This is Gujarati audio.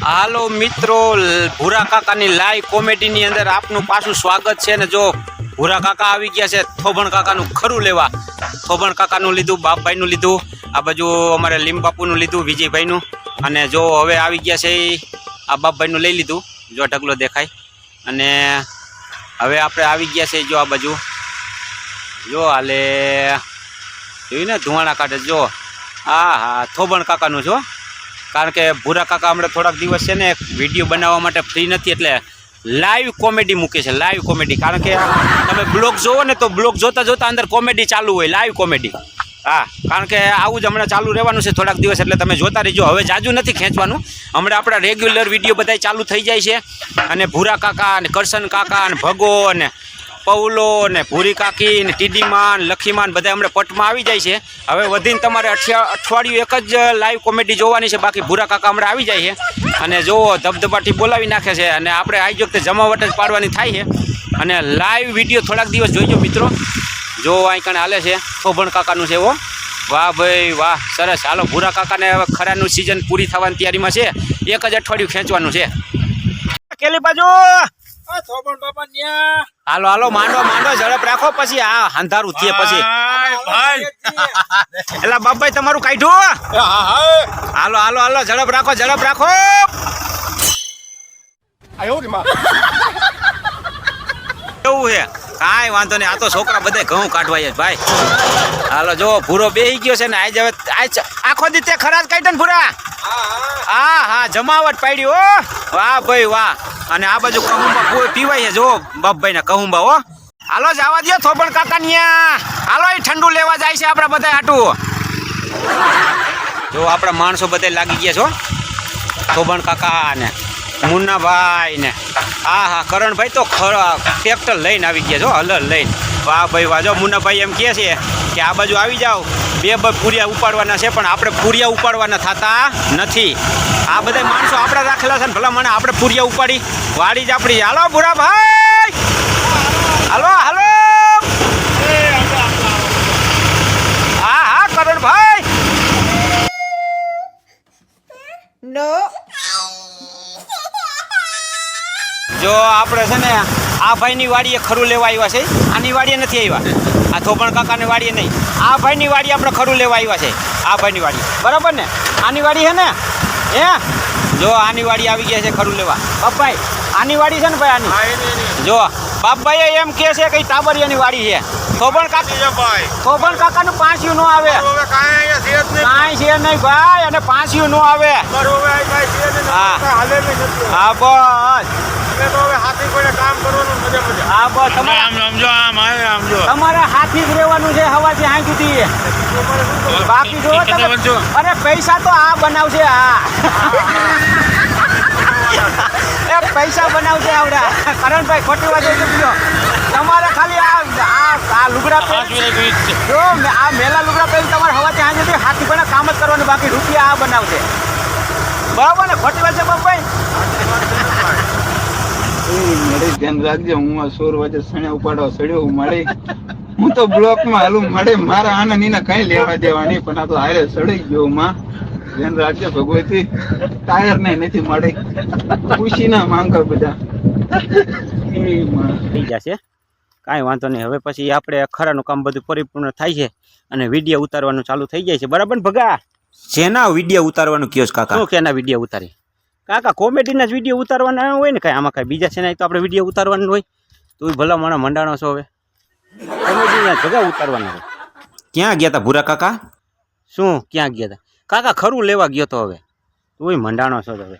હાલો મિત્રો, ભૂરા કાકાની લાઈવ કોમેડીની અંદર આપનું પાછું સ્વાગત છે ને જો ભૂરા કાકા આવી ગયા છે થોભણ કાકાનું ખરું લેવા. થોભણ કાકાનું લીધું, બાપભાઈનું લીધું, આ બાજુ અમારે લીમબાપુનું લીધું, વિજયભાઈનું. અને જો હવે આવી ગયા છે આ બાપભાઈનું લઈ લીધું, જો ઢગલો દેખાય. અને હવે આપણે આવી ગયા છે જો આ બાજુ. જો હાલે, જોયું ને ધુવાણા કાઢે, જો. હા હા, થોભણ કાકાનું છો કારણ કે ભૂરા કાકા હમણાં થોડાક દિવસ છે ને વીડિયો બનાવવા માટે ફ્રી નથી એટલે લાઈવ કોમેડી મૂકે છે લાઈવ કોમેડી કારણ કે તમે બ્લોગ જોવો ને તો બ્લોગ જોતા જોતા અંદર કોમેડી ચાલુ હોય લાઈવ કોમેડી હા, કારણ કે આવું જ હમણાં ચાલુ રહેવાનું છે થોડાક દિવસ એટલે તમે જોતા રહીજો. હવે જાજુ નથી ખેંચવાનું. હમણાં આપણા રેગ્યુલર વીડિયો બધા ચાલુ થઈ જાય છે. અને ભૂરા કાકા અને કરશન કાકા અને ભગો અને પૌલો ને ભૂરી કાકી ને ટીડીમાન લખીમાન બધા હમણાં પટમાં આવી જાય છે. હવે વધીને તમારે અઠવાડિયું એક જ લાઈવ કોમેડી જોવાની છે. બાકી ભૂરા કાકા હમણાં આવી જાય છે. અને જો ધબધબાટી બોલાવી નાખે છે અને આપણે આવી વખતે જમાવટ જ પાડવાની થાય છે. અને લાઈવ વીડિયો થોડાક દિવસ જોઈજો મિત્રો. જો અહીં કણે હાલે છે થોભણ કાકાનું છે એવો. વાહ ભાઈ વાહ, સરસ. હાલો, ભૂરા કાકાને હવે ખરાનું સિઝન પૂરી થવાની તૈયારીમાં છે. એક જ અઠવાડિયું ખેંચવાનું છે. કેલી બાજુ! હાલો હાલો માંડો માંડો ઝડપ રાખો પછી આ અંધારું થયે પછી. એટલે બાપભાઈ તમારું કાઢ્યું હાલો હાલો હાલો ઝડપ રાખો ઝડપ રાખો. કેવું છે? કાંઈ વાંધો નહીં આ તો છોકરા બધા ઘઉં કાઢવા છે ભાઈ. હાલો જો ભૂરો બેહી ગયો છે ને આજ હવે આજ આખો દી તે ખરાજ કાઢ્યો ને ભૂરા. હા હા જમાવટ પાડી હો. વાહ ભાઈ વાહ. અને આ બાજુ કહુંબા પીવાય છે. જો બાપભાઈ ના કહુંબા, હો. હાલો, જવા દો કાકા ન્યા. હાલો, એ ઠંડુ લેવા જાય છે આપણા બધા આટું જો, આપણા માણસો બધા લાગી ગયા છો થોબણ કાકા ને મુન્નાભાઈ ને હા હા, કરણભાઈ તો ખરા ટ્રેક્ટર લઈને આવી ગયા છો હલર લઈને. વાહ ભાઈ, વાહ. જો, મુન્નાભાઈ એમ કહે છે કે આ બાજુ આવી જાઓ. બે બે પૂરિયા ઉપાડવાના છે પણ આપણે પૂરિયા ઉપાડવાના થતા નથી. આ બધા માણસો આપણે રાખેલા છે ને ભલા મને આપણે પૂરિયા ઉપાડી. વાડી જ આપણી હાલો ભૂરા ભાઈ! હાલો હાલો! હા હા કરણભાઈ No. જો આપણે છે ને આ ભાઈની વાડીએ ખરું લેવા આવ્યા છે? આની વાડીએ નથી આવ્યા? આ થોપણ કાકાની વાડીએ નહીં. આ ભાઈની વાડીએ આપણે ખરું લેવા આવ્યા છે. આ ભાઈની વાડી બરાબર ને? આની વાડી છે ને? હે? જો આની વાડી આવી ગયા છે ખરું લેવા. બાપભાઈ આની વાડી છે ને ભાઈ આની? જો બાપભાઈ એમ કે છે કે તાબરિયાની ટાબરિયાની વાડી છે. થોપણ કાકા થોપણ કાકાનું પાંચિયું ન આવે. કાંઈ છે નહીં. ભાઈ અને પાંચિયું ન આવે. હા. હા બસ. હા બસ તમારે તમારે હાથી જ રહેવાનું છે હવાથી હાઈ સુધી. બાકી જો તમે અરે પૈસા તો આ બનાવશે આ એ પૈસા બનાવશે આવડા. કરણભાઈ ખોટી વાત નથી તમારે ખાલી આ આ આ લુગડા પહેરી જો આ મેલા લુગડા પહેરી તમારે હવાથી હાઈ સુધી હાથી પણ કામ જ કરવાનું બાકી રૂપિયા આ બનાવશે બરાબર ને? ખોટી વાત છે બાપભાઈ? મળે ધ્યાન રાખજે હું આ સોર વચ્ચે સણ્યા ઉપાડવા સડ્યો હું મળે. હું તો બ્લોકમાં હાલું મળે મારા આના નીના કઈ લેવા દેવા નહીં પણ આ તો હારે સડી ગયો માં. ધ્યાન રાખજે ભગવતી. ટાયર ને નથી મળે. ખુશી ના માંગા બધા. થઈ જશે. કાંઈ વાંધો નહીં. હવે પછી આપણે ખરાનું કામ બધું પરિપૂર્ણ થાય છે અને વીડિયો ઉતારવાનું ચાલુ થઈ જાય છે. બરાબર ભગા? જેના વીડિયો ઉતારવાનું કયો કાકા? શું કેના વીડિયો ઉતારી? કાકા કોમેડીના જ વીડિયો ઉતારવાના હોય ને કાંઈ? આમાં કાંઈ બીજા છે ને તો આપણે વીડિયો ઉતારવાનું હોય. તું ભલા મારા મંડાણો છો હવે. કોમેડીના જગા ઉતારવાના હોય. ક્યાં ગયા હતા ભૂરા કાકા? શું? ક્યાં ગયા હતા કાકા ખરું લેવા ગયો તો હવે. તું મંડાણો છો તો હવે.